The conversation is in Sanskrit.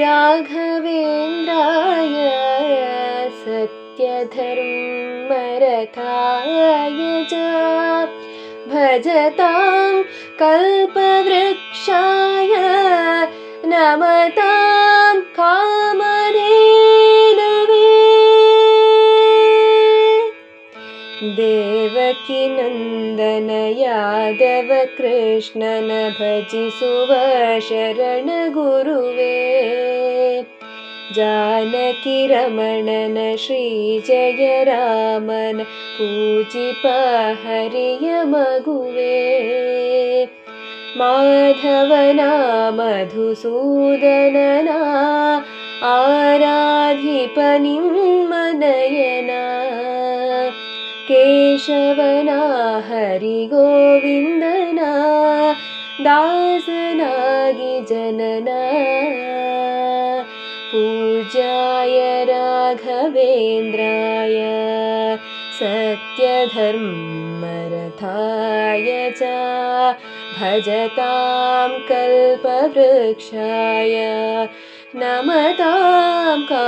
राघवेन्द्राय सत्यधर्मरथाय च भजतां कल्पवृक्षाय नमतां कामधेनवे। देवकीनन्दन कृष्णन भजिसुव शरणगुरुवे जानकी रमणन श्रीजय रामन पूजिप हरिय मगुवे माधवना मधुसूदनना आराधिपनिं मनयना। केशवना हरिगोविन्दना दासनागि जनना राघवेन्द्राय सत्यधर्मरथाय च भजतां कल्पवृक्षाय नमतां का